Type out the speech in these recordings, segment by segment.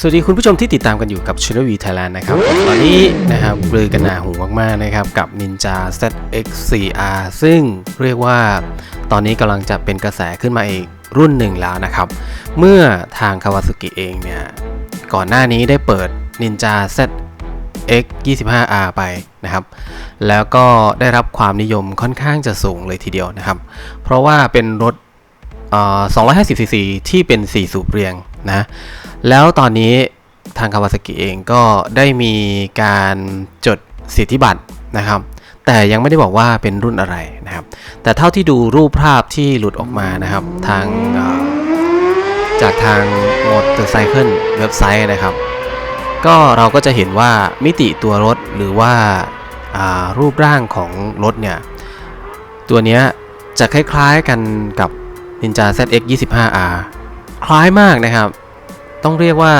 สวัสดีคุณผู้ชมที่ติดตามกันอยู่กับ Channel V Thailand นะครับ ตอนนี้นะครับเรือกันหนาหูมากๆนะครับกับ Ninja ZX4R ซึ่งเรียกว่าตอนนี้กำลังจะเป็นกระแสขึ้นมาอีกรุ่นหนึ่งแล้วนะครับ เมื่อทาง Kawasaki เองเนี่ย ก่อนหน้านี้ได้เปิด Ninja ZX 25R ไปนะครับ แล้วก็ได้รับความนิยมค่อนข้างจะสูงเลยทีเดียวนะครับ เพราะว่าเป็นรถ 250 cc ที่เป็น 4 สูบเรียงนะแล้วตอนนี้ทางคาวาซากิเองก็ได้มีการจดสิทธิบัตรนะครับแต่ยังไม่ได้บอกว่าเป็นรุ่นอะไรนะครับ แต่เท่าที่ดูรูปภาพที่หลุดออกมานะครับ ทางจากทาง Motorcycle เว็บไซต์นะครับ ก็เราก็จะเห็นว่ามิติตัวรถหรือว่าารูปร่างของรถเนี่ย ตัวนี้จะคล้ายๆกันกับ Ninja ZX 25R คล้ายมากนะครับ ต้องเรียกว่า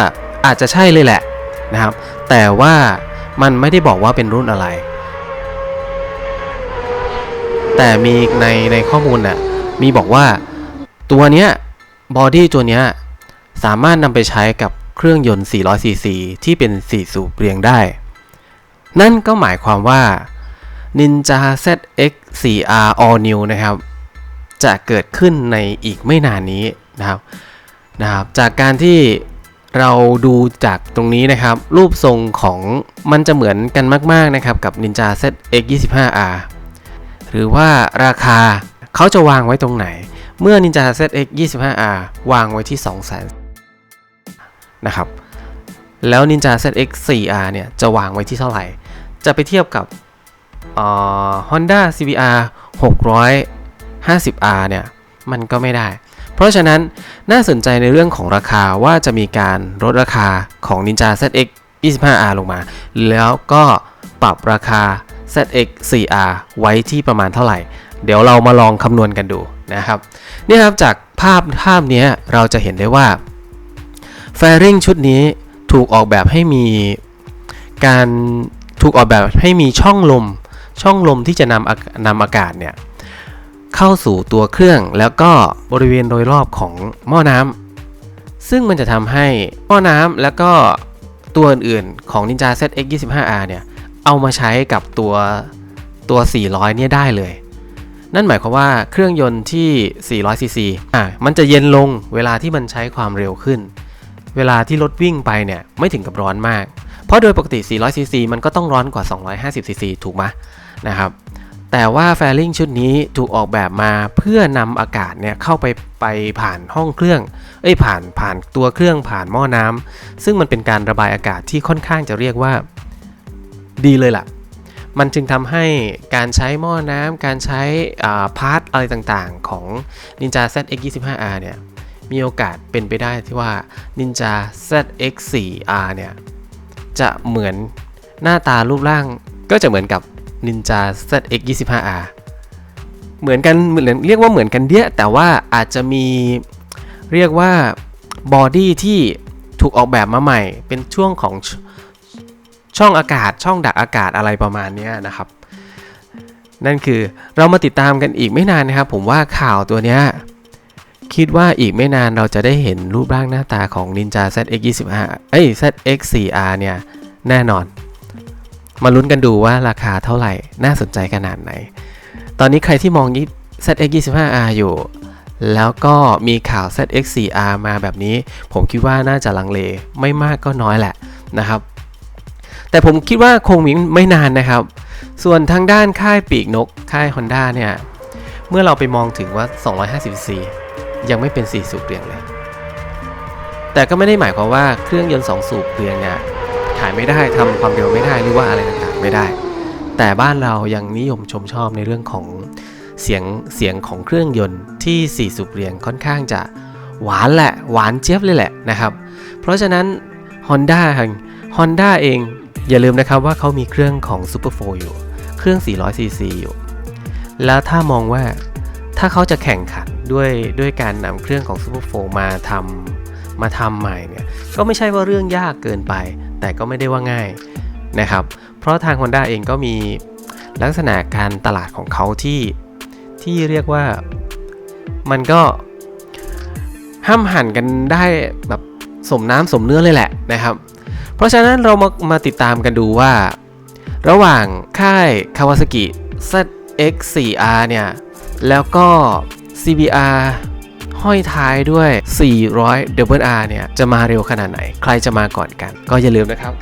อาจจะใช่เลยแหละนะครับ แต่ว่ามันไม่ได้บอกว่าเป็นรุ่นอะไร แต่มีในในข้อมูลน่ะมีบอกว่าตัวเนี้ยบอดี้ตัวเนี้ยสามารถนำไปใช้กับเครื่องยนต์ 400 cc ที่เป็น 4 สูบเรียงได้ นั่นก็หมายความว่า Ninja ZX 4R All New นะครับ จะเกิดขึ้นในอีกไม่นานนี้นะครับ นะครับจากการที่เราดูจากตรงนี้นะครับ รูปทรงของมันจะเหมือนกันมาก ๆ นะครับ กับ Ninja ZX 25R หรือว่าราคาเขาจะวางไว้ตรงไหน เมื่อ Ninja ZX 25R วางไว้ที่ 200,000นะครับ แล้ว Ninja ZX 4R เนี่ย จะวางไว้ที่เท่าไหร่ จะไปเทียบกับเอ่อ Honda CBR 650R เนี่ย มันก็ไม่ได้ เพราะฉะนั้นน่าสนใจในเรื่องของราคาว่าจะมีการลดราคาของ Ninja ZX 25R ลงมา แล้วก็ปรับราคา ZX 4R ไว้ที่ประมาณเท่าไหร่ เดี๋ยวเรามาลองคำนวณกันดูนะครับนี่ครับจากภาพภาพนี้เราจะเห็นได้ว่าแฟริงชุดนี้ถูกออกแบบให้มีการถูกออกแบบให้มีช่องลม ช่องลมที่จะนำนำอากาศเนี่ย เข้าสู่ตัวเครื่องแล้วก็บริเวณโดยรอบของหม้อน้ำซึ่งมันจะทำให้หม้อน้ำแล้วก็ตัวอื่นๆของ Ninja ZX 25R เนี่ย เอามาใช้กับตัวตัว 400 เนี่ยได้เลย นั่นหมายความว่าเครื่องยนต์ที่ 400 cc อะมันจะเย็นลงเวลาที่มันใช้ความเร็วขึ้น เวลาที่รถวิ่งไปเนี่ย ไม่ถึงกับร้อนมาก เพราะโดยปกติ 400 cc มันก็ต้องร้อนกว่า 250 cc ถูกไหมนะครับ แต่ว่าแฟลิงชุดนี้ถูกออกแบบมาเพื่อนำอากาศเนี่ยเข้าไปไปผ่านห้องเครื่อง เอ้ยผ่านผ่านตัวเครื่องผ่านหม้อน้ำซึ่งมันเป็นการระบายอากาศที่ค่อนข้างจะเรียกว่าดีเลยล่ะ มันจึงทำให้การใช้หม้อน้ำการใช้อ่าพาร์ทอะไรต่างๆ ของ Ninja ZX 25R เนี่ยมีโอกาสเป็นไปได้ที่ว่า Ninja ZX 4R เนี่ยจะเหมือนหน้าตารูปร่างก็จะเหมือนกับ Ninja ZX 25R เหมือนกันเหมือนเรียกว่าเหมือนกันเดียแต่ว่าอาจจะมีเรียกว่าบอดี้ที่ถูกออกแบบมาใหม่ เป็นช่วงของชช่องอากาศช่องดักอากาศอะไรประมาณนี้นะครับ นั่นคือเรามาติดตามกันอีกไม่นานนะครับ ผมว่าข่าวตัวนี้คิดว่าอีกไม่นานเราจะได้เห็นรูปร่างหน้าตาของ Ninja ZX 25เอ้ย ZX 4R เนี่ย แน่นอน มาลุ้นกันดูว่าราคาเท่าไหร่ น่าสนใจขนาดไหน ตอนนี้ใครที่มอง ZX 25R อยู่ แล้วก็มีข่าว ZX 4R มาแบบนี้ ผมคิดว่าน่าจะลังเล ไม่มากก็น้อยแหละนะครับ แต่ผมคิดว่าคงมีไม่นานนะครับ ส่วนทางด้านค่ายปีกนก ค่าย Honda เนี่ย เมื่อเราไปมองถึงว่า 250cc ยังไม่เป็น 4 สูบเรียงเลย แต่ก็ไม่ได้หมายความว่าเครื่องยนต์ 2 สูบเรียงเนี่ย ขายไม่ได้ทำความเร็วไม่ได้หรือว่าอะไรต่างๆไม่ได้ แต่บ้านเรายังนิยมชมชอบในเรื่องของเสียงเสียงของเครื่องยนต์ที่4สูบเรียงค่อนข้างจะหวานแหละหวานเจี๊ยบเลยแหละนะครับ เพราะฉะนั้น Honda Honda เองอย่าลืมนะครับว่าเขามีเครื่องของ Super 4อยู่ เครื่อง 400cc อยู่ แล้วถ้ามองว่าถ้าเขาจะแข่งขันด้วยด้วยการนำเครื่องของ Super 4มาทำ มาทำใหม่เนี่ยก็ไม่ใช่ว่าเรื่องยากเกินไป แต่ก็ไม่ได้ว่าง่ายนะครับ เพราะทาง Honda เองก็มีลักษณะการตลาดของเขาที่ที่เรียกว่ามันก็ห้ามหันกันได้แบบสมน้ำสมเนื้อเลยแหละนะครับ เพราะฉะนั้นเรามามาติดตามกันดูว่า ระหว่างค่าย Kawasaki ZX4R เนี่ย แล้วก็ CBR ห้อยท้ายด้วย 400 Double R เนี่ย จะมาเร็วขนาดไหน ใครจะมาก่อนกัน ก็อย่าลืมนะครับ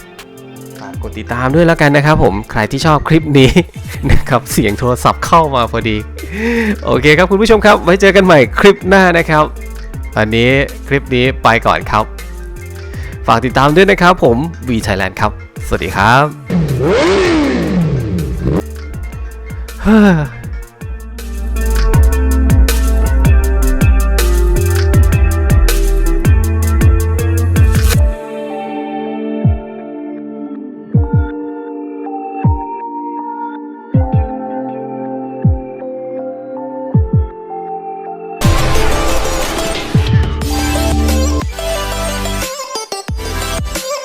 กดติดตามด้วยแล้วกันนะครับผม ใครที่ชอบคลิปนี้นะครับ เสียงโทรศัพท์เข้ามาพอดี โอเคครับคุณผู้ชมครับ ไว้เจอกันใหม่คลิปหน้านะครับ ตอนนี้คลิปนี้ไปก่อนครับ ฝากติดตามด้วยนะครับผม V Thailand ครับ สวัสดีครับ